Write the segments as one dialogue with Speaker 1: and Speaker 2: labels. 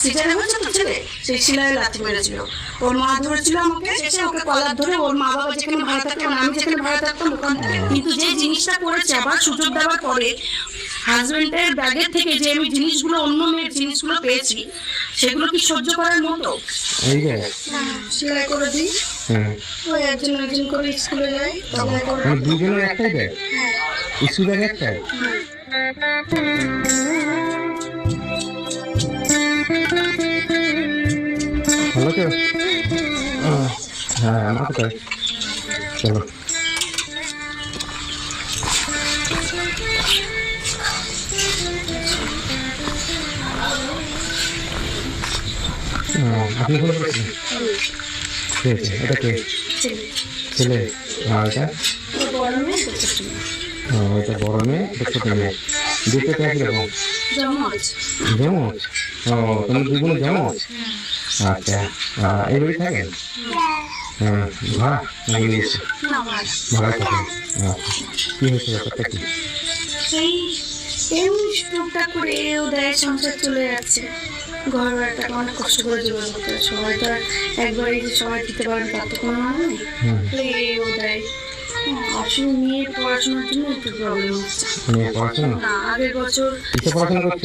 Speaker 1: সিজারে হয়েছে তো ছেলে সেই শিলায় লাথি মেরেছিল। ওর মা ধরেছিল আমাকে শেষে ওকে কলার ধরে ওর মা বাবা যেখানে ভাড়া থাকতো আমি যেখানে ভাড়া থাকতাম ওখান থেকে। কিন্তু যে জিনিসটা করেছে আবার সুযোগ দেওয়ার পরে হাজবেন্ডের ব্যাগের থেকে যে আমি জিনিসগুলো অন্য মেয়ের জিনিসগুলো পেয়েছি সেগুলো কি সহ্য করার মতো? সেলাই করে দিই।
Speaker 2: হ্যাঁ।
Speaker 1: ওই একজন একজন করে স্কুলে যাই করে
Speaker 2: মানে দুজনের একটাই ব্যাগ স্কুল ব্যাগ একটাই? ভালো তো? আহ, হ্যাঁ আমার কোথায় চলো। আপনি ফোন করেছেন কে কে? এটা কে
Speaker 1: ছেলে
Speaker 2: আর এটা? এটা বড় মেয়ে এটা ছোট মেয়ে। দুটো রকম।
Speaker 1: জমজ
Speaker 2: জমজ ও তোমার দুগুলো জমজ আচ্ছা। আহ, এই বাড়ি থাকেন? হ্যাঁ। ভাড়া নাকি নিয়েছে ভাড়া। থাকেন আচ্ছা। কী হয়েছে ব্যাপারটা কি?
Speaker 1: টুকটাক করে দেয় সংসার চলে যাচ্ছে। ঘর বাড়িটা অনেক কষ্ট করে জোগাড় করতে হয়। সবাই তো আর একবারে যে সবাই দিতে পারেন তার তো কোনো মানে নেই। তো দেয়। হ্যাঁ, আসলে মেয়ের পড়াশোনার জন্য একটু প্রবলেম হচ্ছে।
Speaker 2: মেয়ে পড়াশোনা?
Speaker 1: না আগের বছর
Speaker 2: পড়াশোনা করছ?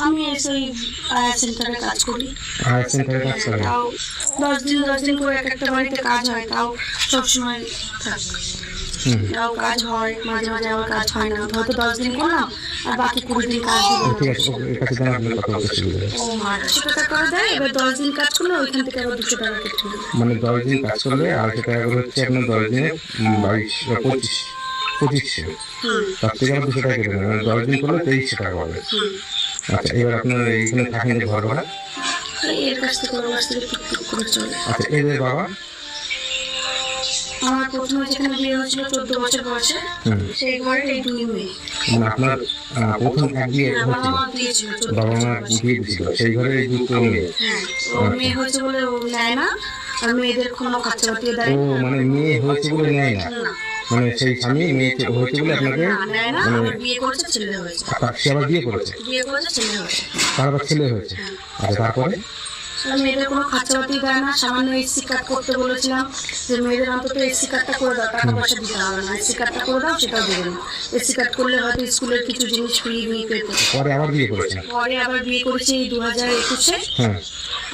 Speaker 2: আমি
Speaker 1: আয়া সেন্টারে কাজ করি।
Speaker 2: সেন্টারে কাজ
Speaker 1: তাও দশ দিন দশ দিন করে এক একটা বাড়িতে কাজ হয় তাও সবসময় থাক। তাও কাজ হয় মাঝে মাঝে আবার কাজ হয় না। হয়তো দশ দিন করলাম আর বাকি কুড়ি দিন কাজ
Speaker 2: ও, ঠিক আছে এর কাছে দেন আপনি কত বলতে সুবিধা হবে।
Speaker 1: ও আড়াইশো টাকা করে দেয় এবার দশ দিন কাজ করলে ওইখান থেকে আবার দুশো টাকা কেটে
Speaker 2: মানে দশ দিন কাজ করলে আড়াইশো টাকা করে হচ্ছে আপনার দশ দিনে বাইশ পঁচিশ পঁচিশশো। তার থেকে আবার দুশো টাকা কেটে মানে দশ দিন করলে তেইশশো টাকা পাবে আচ্ছা এবার আপনার এইখানে থাকেন যে ঘর ভাড়া?
Speaker 1: এর কাছ থেকে ওর কাছ থেকে টুকটুক করে চলে।
Speaker 2: আচ্ছা এদের বাবা?
Speaker 1: আমার প্রথমে যেখানে বিয়ে হয়েছিল চোদ্দ বছর বয়সে সেই ঘরে এই দুই মেয়ে।
Speaker 2: মানে আপনার প্রথম এক বিয়ে
Speaker 1: বাবা মা দিয়েছিল
Speaker 2: বাবা মা বিয়ে দিয়েছিল সেই ঘরে এই দুটো মেয়ে।
Speaker 1: হ্যাঁ মেয়ে হয়েছে বলে নেয় না আর মেয়েদের কোনো খরচা পাতিয়ে দেয়।
Speaker 2: মানে মেয়ে হয়েছে বলে নেয় না। মানে সেই স্বামী মেয়েকে হয়েছে বলে আপনাকে মানে
Speaker 1: বিয়ে করেছে
Speaker 2: তার- সে আবার বিয়ে করেছে? তার আবার ছেলে হয়েছে? আচ্ছা তারপরে?
Speaker 1: মেয়েদের কোনো খরচাপাতি দেয় না সামান্য কার্ড করতে বলেছিলাম যে মেয়েদের অন্তত এসসি কার্ডটা করে দাও টাকা পয়সা দিতে হবে না কার্ডটা করে দাও সেটাও দেবে না। এসসি কার্ড করলে হয়তো স্কুলের কিছু জিনিস ফ্রি নিয়ে পেতে।
Speaker 2: পরে আবার বিয়ে করেছেন
Speaker 1: পরে আবার বিয়ে করেছি এই দু হাজার একুশে।
Speaker 2: হ্যাঁ।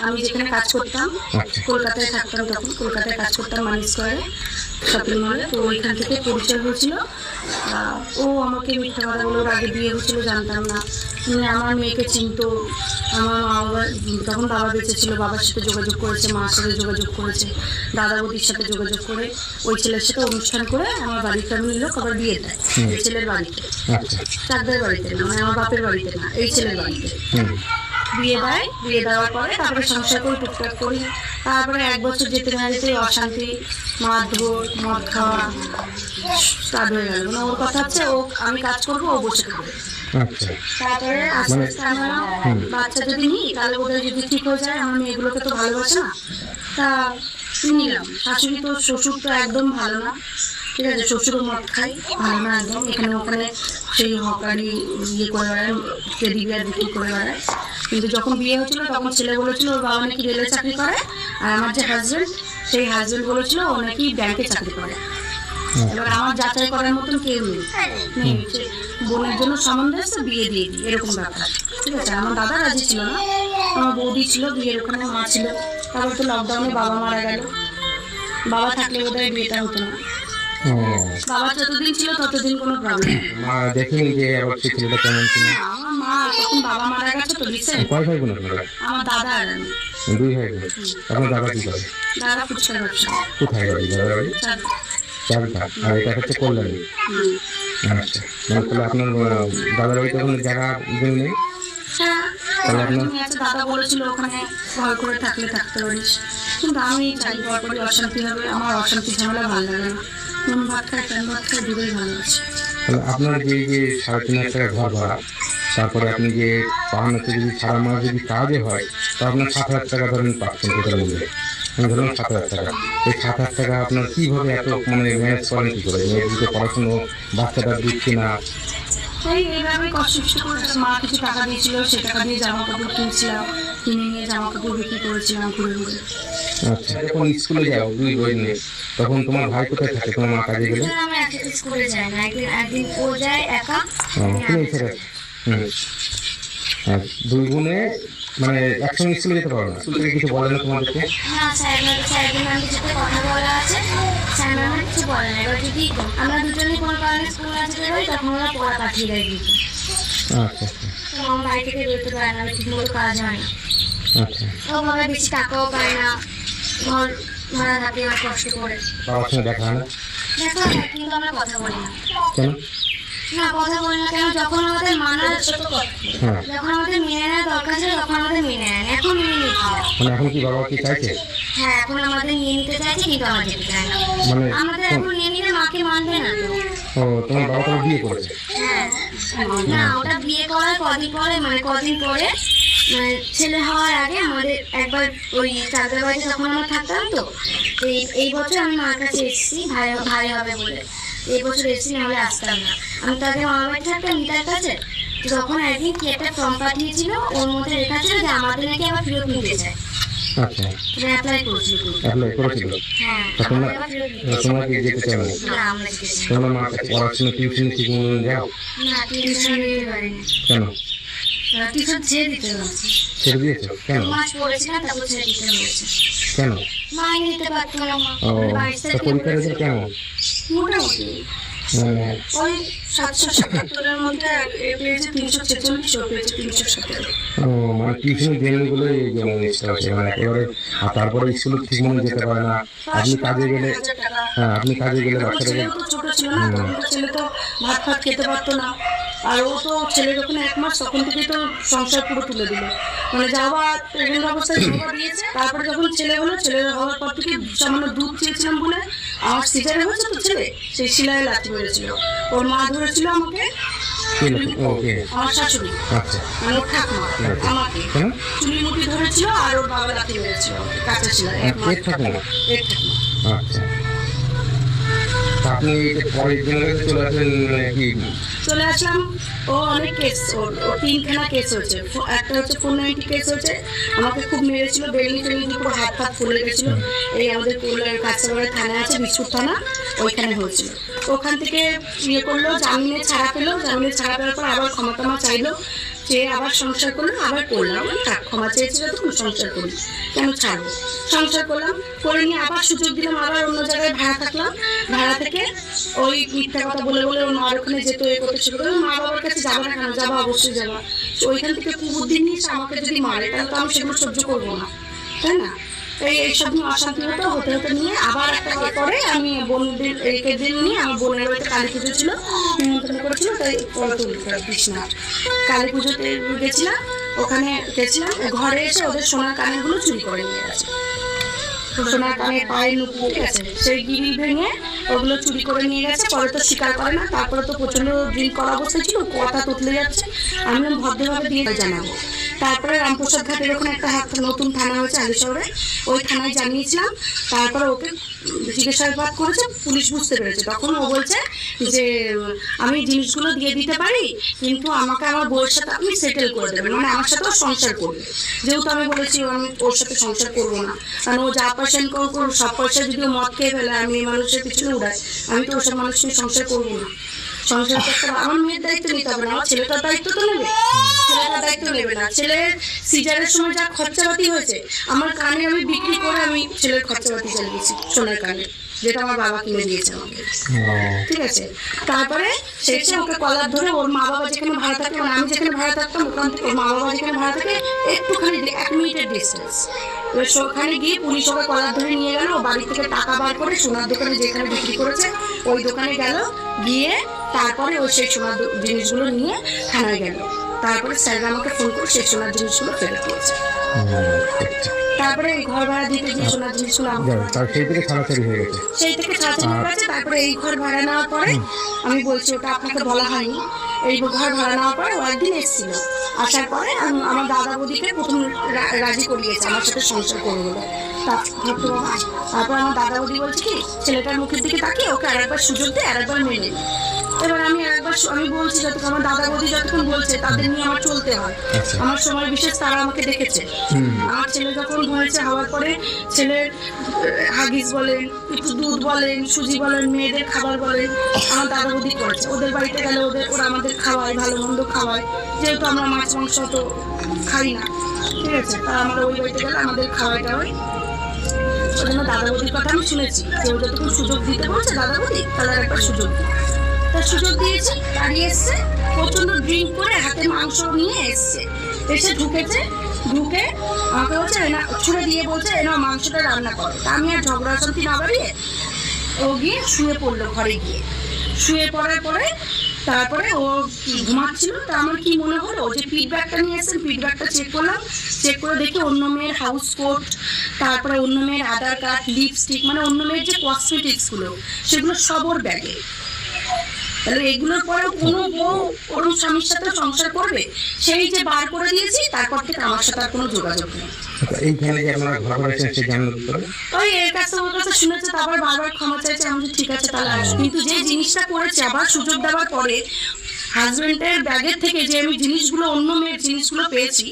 Speaker 1: আমি যেখানে কাজ করতাম
Speaker 2: আচ্ছা।
Speaker 1: কলকাতায় থাকতাম তখন কলকাতায় কাজ করতাম মানি স্কোয়ারে। শপিং মলে তো ওইখান থেকে পরিচয় হয়েছিল। ও আমাকে মিথ্যা কথা বলে আগে বিয়ে হয়েছিল জানতাম না। মানে আমার মেয়েকে চিনতো। আমার মা বাবা তখন বাবা বেঁচে ছিল বাবার সাথে যোগাযোগ করেছে মার সাথে যোগাযোগ করেছে দাদা বৌদির সাথে যোগাযোগ করে ওই ছেলের সাথে অনুষ্ঠান করে আমার বাড়ির ফ্যামিলির লোক আবার বিয়ে দেয় এই ছেলের বাড়িতে।
Speaker 2: আচ্ছা।
Speaker 1: বাড়িতে না মানে আমার বাপের বাড়িতে না এই ছেলের বাড়িতে। বিয়ে দেয় বিয়ে দেওয়ার পরে তারপরে সংসার করে টুকটাক করি তারপরে এক বছর যেতে না যেতে অশান্তি মারধর মদ খাওয়া স্টার্ট হয়ে গেল। মানে ওর কথা হচ্ছে ও আমি কাজ করব ও বসে খাবে।
Speaker 2: আচ্ছা।
Speaker 1: তারপরে আস্তে আস্তে আমরা বাচ্চা যদি নিই তাহলে ওদের যদি ঠিক হয়ে যায় আমার মেয়েগুলোকে তো ভালোবাসে না তা নিলাম। শাশুড়ি তো শ্বশুর তো একদম ভালো না। ঠিক আছে শ্বশুরও মদ খায় ভালো না একদম। এখানে ওখানে সেই হকারি ইয়ে করে বেড়ায় টেডি বিয়ার বিক্রি করে বেড়ায়। কিন্তু যখন বিয়ে হয়েছিল তখন ছেলে বলেছিল ওর বাবা নাকি রেলে চাকরি করে। আর আমার যে হাজবেন্ড সেই হাজবেন্ড বলেছিল ও নাকি ব্যাংকে চাকরি করে। এবার আমার যাচাই করার মতন কেউ নেই। বোনের জন্য সম্বন্ধ এসে বিয়ে দিয়ে দিই এরকম ব্যাপার। ঠিক আছে আমার দাদা রাজি ছিল না। আমার বৌদি ছিল বিয়ের ওখানে মা ছিল। তারপর তো লকডাউনে বাবা মারা গেল। বাবা থাকলে বোধহয় বিয়েটা হতো না। বাবা যতদিন ছিল ততদিন কোনো প্রবলেম
Speaker 2: মা দেখিনি যে ছেলেটা কেমন ছিল?
Speaker 1: আমার মা তখন বাবা মারা গেছে তো
Speaker 2: কয় ভাই বোন আপনারা?
Speaker 1: আমার দাদা আর আমি।
Speaker 2: দুই ভাই বোন আপনার দাদা কি করে?
Speaker 1: দাদা ব্যবসা।
Speaker 2: কোথায় বাড়ি? দাদা বাড়ি?
Speaker 1: চার-
Speaker 2: চারটা আর এটা হচ্ছে কল্যাণী। আচ্ছা। মানে তাহলে আপনার দাদার বাড়িতে কোনো জায়গা জমি নেই?
Speaker 1: হ্যাঁ তুমি আছে দাদা বলেছিল ওখানে ভয় করে থাকলে থাকতে পারিস। কিন্তু আমি চাই ভয় করে অশান্তি হবে আমার অশান্তি ঝামেলা ভালো লাগে না।
Speaker 2: তাহলে আপনার যে যে সাড়ে তিন হাজার টাকা ঘর ভাড়া, তারপরে আপনি যে হচ্ছে যদি সারা মাস যদি কাজে হয়, তা আপনার সাত হাজার টাকা ধরেন পাচ্ছেন টোটাল মিলে আমি ধরুন সাত হাজার টাকা। এই সাত হাজার টাকা আপনার কীভাবে এত মানে ম্যানেজ করেন কী করে? মেয়েদিকে পড়াশুনো বাচ্চাটা দিচ্ছে না
Speaker 1: এই এইভাবে কষ্ট কষ্ট করে মা কিছু টাকা দিয়েছিল সে টাকা দিয়ে জামা কাপড় কিনছিলাম কিনে নিয়ে জামা কাপড় বিক্রি করেছিলাম ঘুরে ঘুরে
Speaker 2: আচ্ছা যখন স্কুলে যাও দুই বই নিয়ে তখন তোমার ভাই কোথায় থাকে? তোমার মা কাজে গেলে?
Speaker 3: দুজন আমরা স্কুলে যাই না একদিন একদিন ও যায় একা
Speaker 2: তুমি এছাড়া আর দুই গুণে মানে একসঙ্গে স্কুলে যেতে পারো না? স্কুল কিছু বলে না তোমাদেরকে?
Speaker 3: না স্যার স্যার ম্যামের সাথে কথা বলা আছে। স্যার ম্যাম কিছু বলে না। এবার যদি আমরা স্কুল না যেতে তখন ওরা পড়া পাঠিয়ে দেয় দিদি
Speaker 2: আচ্ছা আচ্ছা।
Speaker 3: তো আমার বাড়ি থেকে বেরোতে পারে না ঠিক মতো কাজ হয় না।
Speaker 2: আচ্ছা।
Speaker 3: আমার বেশি টাকাও পায় না ঘর ভাড়া থাকে আমার কষ্ট করে
Speaker 2: বাবার সঙ্গে দেখা হয় না?
Speaker 3: দেখা হয় কিন্তু আমরা কথা বলি না।
Speaker 2: কেন?
Speaker 3: না কথা বলি না কেন? যখন আমাদের মানার
Speaker 2: হ্যাঁ।
Speaker 3: যখন আমাদের মেনে নেওয়া দরকার ছিল তখন আমাদের মেনে নেয় এখন মেনে নিচ্ছে না।
Speaker 2: মানে এখন কি বাবা কি চাইছে?
Speaker 3: হ্যাঁ এখন আমাদের নিয়ে নিতে চাইছে কিন্তু আমরা যেতে চাই না।
Speaker 2: মানে
Speaker 3: আমাদের এখন নিয়ে নিলে মাকে মানবে না তো।
Speaker 2: ও তোমার বাবা তোমার বিয়ে করেছে?
Speaker 3: হ্যাঁ। না ওটা বিয়ে করার কদিন পরে মানে কদিন পরে মানে ছেলে হওয়ার আগে আমাদের একবার ওই চাকরি বাড়িতে যখন আমরা থাকতাম তো এই বছর আমি মার কাছে এসেছি ভাই ভাই হবে বলে। এই বছর এসেছি নাহলে আসতাম না। আমি তাকে মামার বাড়ি থাকতাম নিতার কাছে তখন একদিন কি একটা ফর্ম পাঠিয়েছিল ওর মধ্যে লেখা ছিল যে আমাদের নাকি আবার ফেরত নিতে চায়।
Speaker 2: আচ্ছা।
Speaker 3: অ্যাপ্লাই করেছিল
Speaker 2: অ্যাপ্লাই করেছিল?
Speaker 3: হ্যাঁ
Speaker 2: তোমরা। তোমরা কি যেতে চাও না। তোমরা মা পড়াশোনা টিউশন ঠিক মতো যাও
Speaker 3: না টিউশন নিতে পারিনি।
Speaker 2: কেন?
Speaker 3: টিউশন ছেড়ে দিতে হয়েছে
Speaker 2: ছেড়ে দিয়েছ? কেন?
Speaker 3: মাস পড়েছিলাম তারপর ছেড়ে দিতে হয়েছে
Speaker 2: কেন?
Speaker 3: মাই নিতে পারতো না মা।
Speaker 2: পরীক্ষা রেজাল্ট কেমন
Speaker 1: মোটামুটি
Speaker 2: মানে
Speaker 1: ওই সাতশো সাতাত্তরের মধ্যে এ পেয়েছে তিনশো ছেচল্লিশ ও পেয়েছে তিনশো সতেরো।
Speaker 2: ও মানে যেমন হচ্ছে মানে একেবারে আর তারপরে স্কুলে ঠিক মনে যেতে পারে না। আপনি কাজে গেলে হ্যাঁ আপনি কাজে গেলে
Speaker 1: তখন
Speaker 2: বাচ্চাটাকে
Speaker 1: ছোট ছিল না ছেলে তো ভাত ফাত খেতে পারতো না। আর ও তো ছেলে যখন এক মাস তখন থেকেই তো সংসার পুরো তুলে দিল। মানে যাওয়া প্রেগনেন্ট অবস্থায় যাওয়া দিয়েছে তারপরে যখন ছেলে হলো ছেলে হওয়ার পর থেকে সামান্য দুধ চেয়েছিলাম বলে আমার সিজারে হয়েছে তো ছেলে সেই শিলায় লাথি মেরেছিল। ওর মা ধরেছিল আমাকে? আমার শাশুড়ি।
Speaker 2: আচ্ছা।
Speaker 1: মানে ওর ঠাকুমা আমাকে।
Speaker 2: কেন
Speaker 1: চুলি মুটি ধরেছিল আর ওর বাবা লাথি মেরেছিল কাঁচা শিলায়
Speaker 2: পেট
Speaker 1: এর ঠাকুমা।
Speaker 2: আচ্ছা। আপনি এই পরের চলে আসলেন মানে কি?
Speaker 1: চলে আসলাম। ও অনেক কেস ওর তিনখানা কেস হয়েছে। একটা হচ্ছে নাইনটি কেস হয়েছে। আমাকে খুব মেরেছিল, বেলনি টেলনি পুরো হাত ফাত ফুলে গেছিল। এই আমাদের পুরুলিয়ার কাছাবাড়ি থানা আছে বিস্কুট থানা, ওইখানে হয়েছিল। ওখান থেকে ইয়ে করল, জামিনে ছাড়া পেল। জামিনে ছাড়া পেলার পর আবার ক্ষমা টমা চাইলো। চেয়ে আবার সংসার করলাম, আবার করলাম। থাক, ক্ষমা চেয়েছিল তখন সংসার করি। কেন ছাড়বো সংসার করলাম, করে নিয়ে আবার সুযোগ দিলাম, আবার অন্য জায়গায় ভাড়া থাকলাম। ভাড়া থেকে ওই মিথ্যা কথা বলে বলে মার ওখানে যেত এ করতে শুরু করে মা বাবার কাছে যাব না কেন? যাব অবশ্যই যাব। তো ওইখান থেকে কুবুদ্ধি নিয়ে আমাকে যদি মারে, তাহলে তো আমি সেগুলো সহ্য করব না। তাই না? এই এইসব নিয়ে অশান্তি হতো আবার একটা আমি বোনদের নিয়ে আমার বোনের বাড়িতে কালী পুজো ছিল কালী পুজোতে গেছিলাম, ওখানে গেছিলাম, ঘরে এসে ওদের সোনার কানেরগুলো চুরি করে নিয়ে গেছে। সোনার কানের পায়ের নুপুর ঠিক সেই গিরি ভেঙে ওগুলো চুরি করে নিয়ে গেছে, পরে তো স্বীকার করে না, তারপরে তো প্রচণ্ড ড্রিঙ্ক করা অবস্থায় ছিল, কথা তুতলে যাচ্ছে। আমি ভদ্রভাবে দিয়ে জানাব। তারপরে রামপ্রসাদ ঘাটের ওখানে একটা হাত- নতুন থানা হয়েছে আলি শহরে ওই থানায় জানিয়েছিলাম, তারপরে ওকে জিজ্ঞাসাবাদ করেছে, পুলিশ বুঝতে পেরেছে। তখন ও বলছে যে, আমি জিনিসগুলো দিয়ে দিতে পারি, কিন্তু আমাকে আমার বউয়ের সাথে আপনি সেটেল করে দেবেন। মানে আমার সাথেও সংসার করবে। যেহেতু আমি বলেছি আমি ওর সাথে সংসার করব না। কারণ ও যা পয়সা ইনকাম করব, সব পয়সা যদি মদ খেয়ে ফেলে আমি মানুষের পিছনে উড়াই আমি তো ওসব মানুষকে সংসার করব না। সংসার করতে আমার মেয়ের দায়িত্ব নিতে হবে না, আমার ছেলেটার দায়িত্ব তো নেবে। ছেলেটার দায়িত্ব নেবে না। ছেলের সিজারের সময় যা খরচাপাতি হয়েছে, আমার কানে আমি বিক্রি করে আমি ছেলের খরচাপাতি চালিয়েছি, সোনার কানে। যেটা আমার বাবা কিনে দিয়েছে আমাকে। ঠিক আছে? তারপরে শেষে ওকে কলার ধরে ওর মা বাবা যেখানে ভাড়া থাকে মানে আমি যেখানে ভাড়া থাকতাম ওখান থেকে মা বাবা যেখানে ভাড়া থাকে একটুখানি এক মিনিটের ডিস্টেন্স এবার সেখানে গিয়ে পুলিশ ওকে কলার ধরে নিয়ে গেল বাড়ি থেকে টাকা বার করে সোনার দোকানে যেখানে বিক্রি করেছে ওই দোকানে গেল গিয়ে তারপরে ও সেই সোনার জিনিসগুলো নিয়ে থানায় গেল। তারপরে স্যার আমাকে ফোন করে সেই সোনার জিনিসগুলো ফেরত দিয়েছে। তারপরে এই ঘর ভাড়া দিতে গিয়ে সোনার জিনিসগুলো আমার
Speaker 2: তার সেই থেকে ছাড়াছাড়ি হয়ে গেছে।
Speaker 1: সেই থেকে ছাড়াছাড়ি হয়ে গেছে তারপরে এই ঘর ভাড়া নেওয়ার পরে আমি বলছি ওটা আপনাকে বলা হয়নি। এই ঘর ভাড়া নেওয়ার পরে ও একদিন এসেছিল। আসার পরে আমার দাদা বৌদিকে প্রথম রাজি করিয়েছে আমার সাথে সংসার করে বলে তা- ধরতে বাবা। তারপর আমার দাদা বৌদি বলছে কি ছেলেটার মুখের দিকে তাকিয়ে ওকে আরেকবার সুযোগ দিয়ে আরেকবার মেনে নে। এবার আমি একবার আমি বলছি যতক্ষণ আমার দাদা বৌদি যতক্ষণ বলছে তাদের নিয়ে আমার চলতে হয়।
Speaker 2: আচ্ছা।
Speaker 1: আমার সময় বিশেষ তারা আমাকে দেখেছে। আমার ছেলে যখন হয়েছে হওয়ার পরে ছেলের হাগিস বলেন একটু দুধ বলেন সুজি বলেন মেয়েদের খাবার বলেন আমার দাদা বৌদি করেছে। ওদের বাড়িতে গেলে ওদের ওরা আমাদের খাওয়ায় ভালো মন্দ খাওয়ায়। যেহেতু আমরা মাছ মাংস তো খাই না ঠিক আছে? তা আমরা ওই বাড়িতে গেলে আমাদের খাওয়াই টাওয়াই দাদা বৌদির কথা আমি শুনেছি। কেউ যতক্ষণ সুযোগ দিতে বলছে দাদা বৌদি তাহলে একবার সুযোগ দিই তার সুযোগ দিয়েছি দাঁড়িয়ে এসছে প্রচণ্ড ড্রিঙ্ক করে হাতে মাংস নিয়ে এসছে। এসে ঢুকেছে, ঢুকে আমাকে বলছে এনা ছুঁড়ে দিয়ে বলছে এনা মাংসটা রান্না করে। তা আমি আর ঝগড়া শান্তি না বাড়িয়ে ও গিয়ে শুয়ে পড়ল ঘরে গিয়ে। শুয়ে পড়ার পরে তারপরে ও ঘুমাচ্ছিল? তা আমার কি মনে হলো? যে পিট ব্যাগটা নিয়ে এসেছেন ফিডব্যাকটা চেক করলাম। চেক করে দেখি অন্য মেয়ের হাউস কোট তারপরে অন্য মেয়ের আধার কার্ড লিপস্টিক মানে অন্য মেয়ের যে কসমেটিক্সগুলো সেগুলো সব ওর ব্যাগে তাহলে এগুলোর পরেও কোনো বউ ওর স্বামীর সাথে সংসার করবে? সেই যে বার করে দিয়েছি, তারপর থেকে আমার সাথে আর কোনো যোগাযোগ নেই। আমি ঠিক আছে তাহলে কিন্তু যে জিনিসটা করেছে আবার সুযোগ দেওয়ার পরে হাজবেন্ডের ব্যাগের থেকে যে আমি জিনিসগুলো অন্য মেয়ের জিনিসগুলো পেয়েছি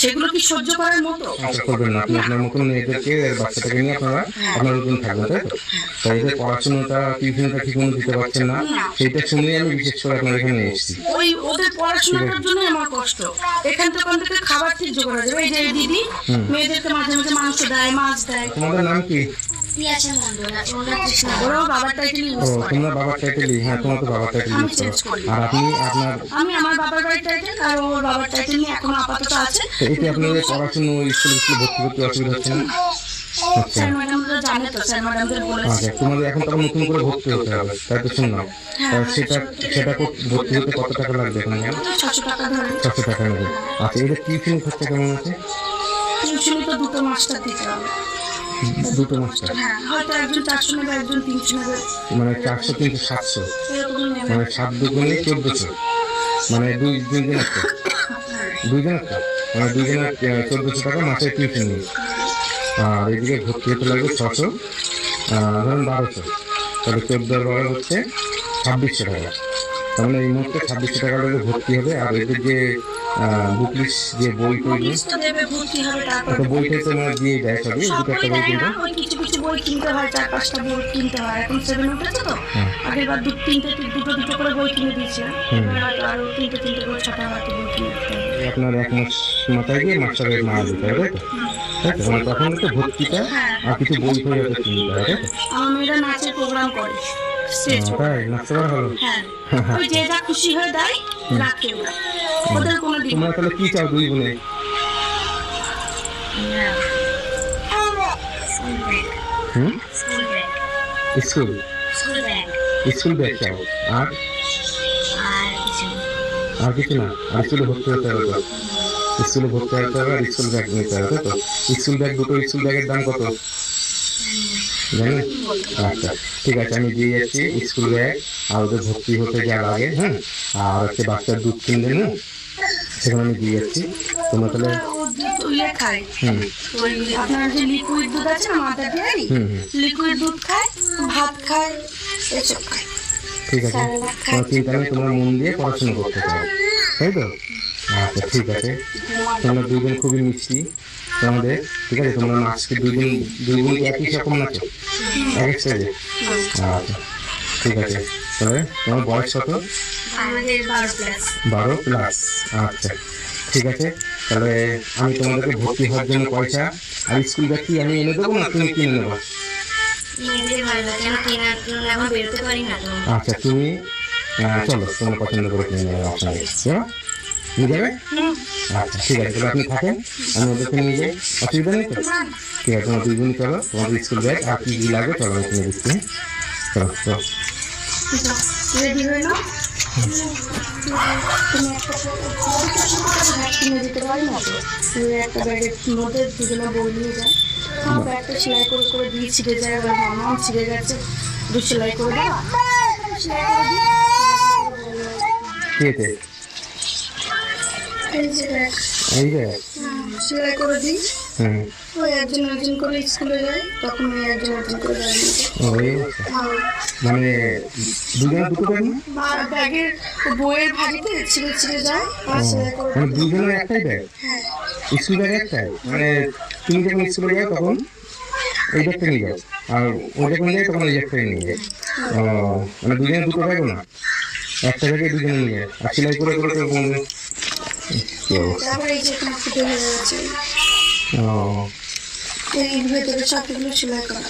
Speaker 1: সেগুলো কি সহ্য করার মতো?
Speaker 2: আশা করবেন না। আপনি আপনার মতন মেয়েদেরকে বাচ্চাটাকে নিয়ে আপনারা আপনার রুটিন থাকবেন তাই তো? তাই এদের পড়াশোনাটা টিউশনটা ঠিক মতো দিতে পারছেন না সেইটা শুনেই আমি বিশেষ করে আপনার এখানে এসেছি।
Speaker 1: ওই ওদের পড়াশোনাটার জন্য আমার কষ্ট। এখান থেকে ওখান থেকে খাবার ঠিক জোগাড় হয়ে যাবে। এই যে এই দিদি মেয়েদেরকে মাঝে মাঝে মাংস দেয় মাছ দেয়।
Speaker 2: তোমাদের নাম কি?
Speaker 1: ওরাও বাবার টাইটেল
Speaker 2: ও
Speaker 1: ইউজ করে।
Speaker 2: তোমরা বাবার টাইটেলই হ্যাঁ তোমার তো বাবার টাইটেল ইউজ করো। আর আপনি? আপনার
Speaker 1: আমি আমার বাবার বাড়ির টাইটেল আর ওর বাবার টাইটেল নিয়ে এখনও আপাতত আছে
Speaker 2: তো এতে আপনাদের পড়াশুনো স্কুল স্কুল ভর্তি করতে অসুবিধা হচ্ছে না? আচ্ছা।
Speaker 1: স্যার ম্যাডামরা জানে তো স্যার ম্যাডামদের বলেছে।
Speaker 2: আচ্ছা তোমাদের এখন তখন নতুন করে ভর্তি হতে হবে তাই তো শুনলাম। সেটা সেটা কর- ভর্তি হতে কত টাকা লাগবে এখন?
Speaker 1: ছশো টাকা ধরে
Speaker 2: ছশো টাকা নেবে আচ্ছা এটা টিউশন খরচা কেমন আছে?
Speaker 1: টিউশনি তো দুটো মাস্টার দিতে হবে।
Speaker 2: দুটো মাস্টার।
Speaker 1: হ্যাঁ হয়তো একজন চারশো নেবে একজন তিনশো নেবে
Speaker 2: মানে চারশো তিনশো, সাতশো। মানে সাত দুগুণে চোদ্দশো মানে দুই দুইজন একটা দুইজন একটা মানে দুইজনের চোদ্দশো টাকা মাসে টিউশন নিয়ে। আর এদিকে ভর্তি হতে লাগবে ছশো ধরুন বারোশো। তাহলে চোদ্দ হচ্ছে ছাব্বিশশো টাকা। তার মানে এই মুহূর্তে ছাব্বিশশো টাকা করে ভর্তি হবে। আর এদের যে বুকলিস যে বই
Speaker 1: লিস্ট ভর্তি
Speaker 2: একটা বইটাই তো মানে দিয়ে দেয় সবই দুটো একটা
Speaker 1: বই
Speaker 2: বই কিনতে।
Speaker 1: ওই কিছু কিছু বই কিনতে হয় চার পাঁচটা বই কিনতে হয়। এখন সেভেন উঠেছে তো
Speaker 2: হ্যাঁ।
Speaker 1: আগের বার দু তিনটে দুটো দুটো করে বই কিনে দিয়েছে। এবার তিনটে তিনটে করে ছটা হয়তো বই কিনে দিতে হবে।
Speaker 2: এই আপনার এক মাস মাথায় দিয়ে মাস্টারের মা দিতে হবে তো? মানে তখন তো ভর্তিটা আর কিছু বই ফই কিনতে হবে
Speaker 1: আমার মেয়েরা নাচের প্রোগ্রাম করে। স্টেজ
Speaker 2: তাই নাচতে পারা হলো
Speaker 1: হ্যাঁ ওই যে যা খুশি হয়ে দেয় রাখে ওরা। ওদের কোনো দিন
Speaker 2: তোমরা তাহলে কি চাও দুই বোনে? হুম?
Speaker 3: স্কুল।
Speaker 2: স্কুল
Speaker 3: ব্যাগ
Speaker 2: চাও। আর?
Speaker 3: আর কিছু
Speaker 2: না। আর স্কুলে ভর্তি হতে হবে স্কুলে ভর্তি হতে হবে আর স্কুল ব্যাগ নিতে হবে তো? স্কুল ব্যাগ দুটো স্কুল ব্যাগের দাম কত? জানেন আচ্ছা ঠিক আছে আমি দিয়ে যাচ্ছি স্কুল। ব্যাগ আর ওদের ভর্তি হতে যা লাগে হ্যাঁ আর হচ্ছে বাচ্চার দুধ কিনবে না সেখানে আমি দিয়ে যাচ্ছি। তোমরা তাহলে
Speaker 1: ও দুধ
Speaker 2: হুম।
Speaker 1: ওই আপনার যে লিকুইড দুধ আছে না মাদার
Speaker 2: হুম হুম।
Speaker 1: লিকুইড দুধ খায় ভাত খায় এসব খায়।
Speaker 2: ঠিক আছে। তোমার চিন্তা নেই তোমরা মন দিয়ে পড়াশোনা করতে পারো। তাই তো? আচ্ছা ঠিক আছে। তোমরা দুজন খুবই মিষ্টি। তোমাদের ঠিক আছে? তোমরা আজকে দুজন কি একই রকম নাচো এক এক স্টেজে আচ্ছা ঠিক আছে। তাহলে তোমার বয়স কত?
Speaker 3: বারো প্লাস
Speaker 2: আচ্ছা ঠিক আছে। তাহলে আমি তোমাদেরকে ভর্তি হওয়ার জন্য পয়সা আর স্কুল ব্যাগ কি আমি এনে দেবো না তুমি কিনে নেব? আচ্ছা তুমি চলো তোমার পছন্দ করে কিনে নেবে। আমার যাবে? আচ্ছা ঠিক আছে তাহলে আপনি থাকেন আমি ওদেরকে নিয়ে যাই। অসুবিধা নেই তো? ঠিক আছে তোমার দুইজনই চলো তোমাদের স্কুল ব্যাগ আর কি কি লাগবে চলো আমি দিচ্ছি? চলো চলো।
Speaker 1: রেডি হয়ে নাও। একটা কিনে দিতে পারি না তুমি একটা ব্যাগের মধ্যে দুজনে বই নিয়ে যায় আমার ব্যাগটা সেলাই করে করে দিয়ে ছিঁড়ে যায় এবার মামাও ছিঁড়ে গেছে দু সেলাই করে দাও। সেলাই করে দিই এই যে। ব্যাগ
Speaker 2: এই যে
Speaker 1: সেলাই করে দিই।
Speaker 2: হুম।
Speaker 1: ওই একজন একজন করে স্কুলে যায় তখন ওই একজন একজন করে যায়।
Speaker 2: ও, এই অবস্থা। মানে দুজনে দুটো ব্যাগ
Speaker 1: ব্যাগের বইয়ের ছিঁড়ে ছিঁড়ে যায় আর সেলাই করে
Speaker 2: মানে দুজনের একটাই ব্যাগ?
Speaker 1: হ্যাঁ।
Speaker 2: স্কুল ব্যাগ একটাই? মানে তুমি যখন স্কুলে যাও তখন এই ব্যাগটা নিয়ে যাও আর ও যখন যায় তখন এই ব্যাগটাই নিয়ে যায়। মানে দুজনে দুটো ব্যাগও না। একটা ব্যাগে দুজনে নিয়ে যায় আর সেলাই করে করে বলবে কি অবস্থা
Speaker 1: তারপরে এই যে এখানে ফুটে হয়ে যাচ্ছে
Speaker 2: ও।
Speaker 1: এই ভেতরে সবগুলো সেলাই করা।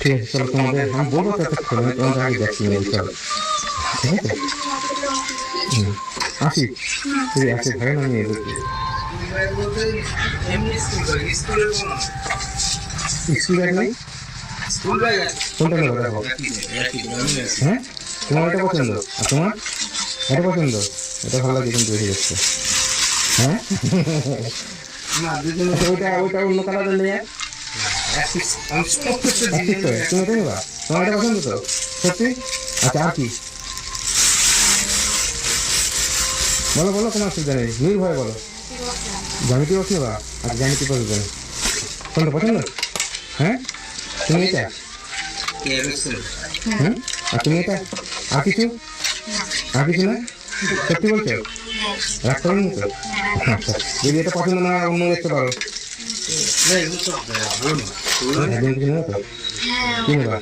Speaker 2: ঠিক আছে চলো তোমাদের আমি বলব তো এতক্ষণ আমি তোমাদের আগে বলি চলো। ঠিক আছে? আসি। যদি আসে থাকে না আমি এদেরকে স্কুল ব্যাগ কোনটা নেব? দেখো হ্যাঁ তোমার এটা পছন্দ? আর তোমার? এটা পছন্দ? এটা ভালো লাগে কিন্তু বেশি যাচ্ছে হ্যাঁ আচ্ছা, ওইটা ওইটা অন্য কালারের নিয়ে তো, তুমি এটা নেবা। তোমার এটা পছন্দ তো? সত্যি? আচ্ছা আর কি? বলো বলো কোনো অসুবিধা নেই। নির্ভয় বলো। জ্যামিতি বক্স নেবা আর জ্যামিতি পছন্দ নেই কোনটা পছন্দ? হ্যাঁ? তুমি এটা? হুম? আর তুমি এটা? আর কিছু? আর কিছু না? সত্যি বলছো? রাগ করেনি তো আচ্ছা যদি এটা পছন্দ না হয়, অন্য দেখতে পারো। একদিন কিছু নেবে তো? কি নেবা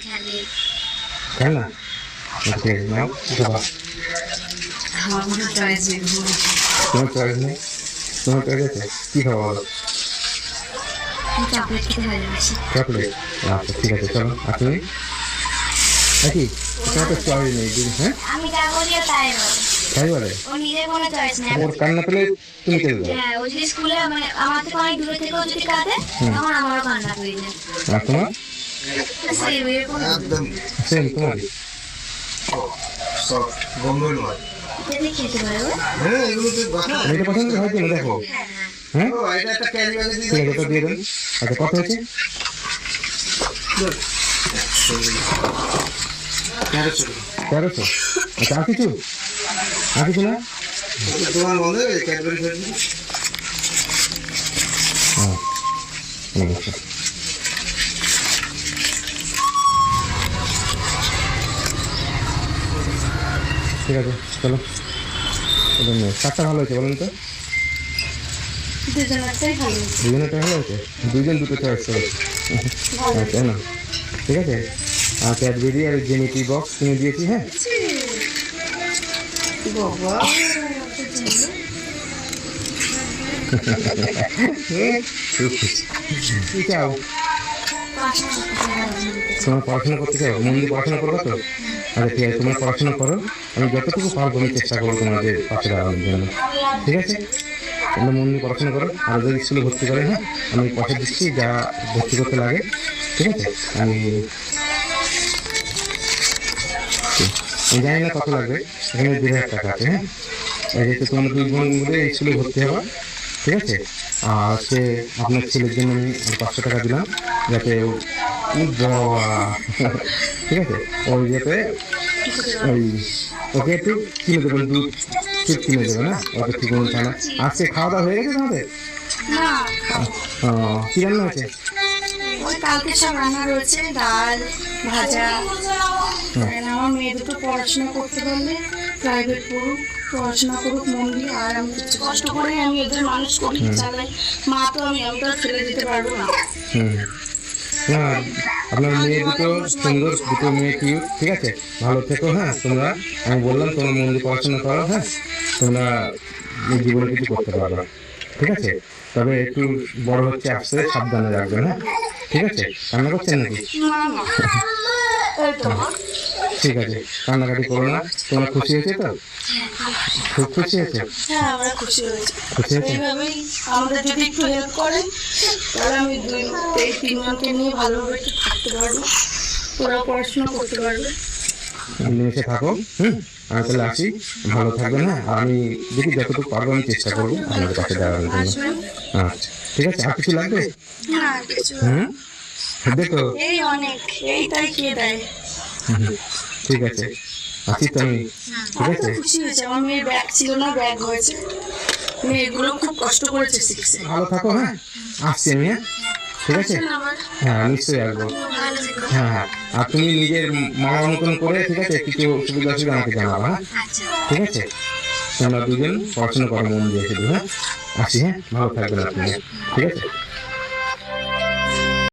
Speaker 2: খেলনা ওকে নাও যাবা তোমার চয়েস নেই? তোমার আচ্ছা হ্যাঁ?
Speaker 3: বলে? ও নিজের কোনো চয়েস নেই
Speaker 2: ওর কান্না পেলে তুমি কেটে দেবো
Speaker 3: হ্যাঁ ও যদি স্কুলে মানে আমার থেকে অনেক দূরে থেকেও যদি কাঁদে তখন আমারও কান্না করে যায়।
Speaker 2: আর তোমার?
Speaker 3: সেই এরকম।
Speaker 2: সেম
Speaker 3: ও?
Speaker 2: এটা পছন্দ হয় কিনা দেখো। হ্যাঁ ঠিক আছে তো দিয়ে দেন। আচ্ছা কত হয়েছে? তেরোশো? আচ্ছা আর কিছু? আর কিছু না হ্যাঁ ঠিক আছে ঠিক আছে চলো। নিয়ে ভালো হয়েছে বলুন তো?
Speaker 1: ভালো
Speaker 2: দুজনেরটা ভালো হয়েছে? দুজন দুটো চয়েস না? ঠিক আছে। আর ক্যাডবেরি আর জেনেটি বক্স কিনে দিয়েছি হ্যাঁ? তোমার পড়াশোনা করতে চাও? মন দিয়ে পড়াশোনা করব তো? আচ্ছা ঠিক আছে, তোমার পড়াশোনা করো। আমি যতটুকু পারব, আমি চেষ্টা করব তোমাদের পাশে দাঁড়ানোর জন্য। ঠিক আছে? তোমরা মন দিয়ে পড়াশোনা করো। আর ওদের স্কুলে ভর্তি করে হ্যাঁ আমি পয়সা দিচ্ছি যা ভর্তি করতে লাগে। ঠিক আছে? আমি আমি জানি না কত লাগবে? এখানে দেড় হাজার টাকা আছে হ্যাঁ? আর যেহেতু তোমরা দুই বোন মিলে এই স্কুলে ভর্তি হবা ঠিক আছে? আর সে আপনার ছেলের জন্য আমি পাঁচশো টাকা দিলাম যাতে ঠিক আছে? ওই যাতে ওই ওকে একটু কিনে দেবেন দুধ ঠিক কিনে দেবে না? ওকে ঠিক মতো খানা আজকে খাওয়া দাওয়া হয়ে গেছে তোমাদের? কি রান্না হয়েছে?
Speaker 1: ওই কালকে সব রান্না রয়েছে ডাল ভাজা। আমার মেয়ে দুটো পড়াশোনা করতে পারলে প্রাইভেট পড়ুক পড়াশোনা করুক মন দিয়ে আর আমি কিছু কষ্ট করে আমি এদের মানুষ করি চালাই মা তো আমি তো ফেলে দিতে পারব না।
Speaker 2: হুম। না আপনার মেয়ে দুটো সুন্দর দুটো মেয়ে কিউট ঠিক আছে? ভালো থেকো হ্যাঁ তোমরা আমি বললাম তোমরা মন দিয়ে পড়াশোনা করো হ্যাঁ তোমরা জীবনে কিছু করতে পারবে ঠিক আছে? তবে একটু বড় হচ্ছে আসতে সাবধানে রাখবেন হ্যাঁ? ঠিক আছে? কান্না করছেন নাকি?
Speaker 1: না না। এই তো। মা।
Speaker 2: ঠিক আছে কান্নাকাটি করো না। তোমরা খুশি হয়েছে তো? খুব খুশি হয়েছে?
Speaker 1: হ্যাঁ খুশি হয়েছি। আমাদের যদি একটু হেল্প করেন তাহলে আমি দুই এই তিনজনকে নিয়ে ভালোভাবে একটু থাকতে পারব। ওরা পড়াশোনা করতে পারবে।
Speaker 2: মিলেমিশে থাকো হুম? আমি তাহলে আসি। ভালো থাকবেন হ্যাঁ? আমি দেখি যতটুকু পারব আমি চেষ্টা করব আপনাদের কাছে দাঁড়ানোর জন্য। আচ্ছা। ঠিক আছে আর কিছু লাগবে?
Speaker 1: না কিছু
Speaker 2: দেখো।
Speaker 1: এই অনেক এইটাই খেয়ে দেয়?
Speaker 2: ঠিক আছে। আসি তো আমি। ঠিক আছে?
Speaker 1: খুশি হয়েছে। আমার মেয়ের ব্যাগ ছিল না ব্যাগ হয়েছে। মেয়েগুলো খুব কষ্ট করেছে শিখছে
Speaker 2: ভালো থাকো হ্যাঁ? আসছি আমি হ্যাঁ? ঠিক আছে? হ্যাঁ নিশ্চয়ই আসব। হ্যাঁ হ্যাঁ। আর তুমি নিজের মামার মতন করে ঠিক আছে? কিছু সুবিধা অসুবিধা আমাকে জানাব হ্যাঁ? ঠিক আছে? তোমরা দুজন পড়াশোনা করো মন দিয়ে শুধু হ্যাঁ? আসি হ্যাঁ? ভালো থাকবেন আপনি। ঠিক আছে?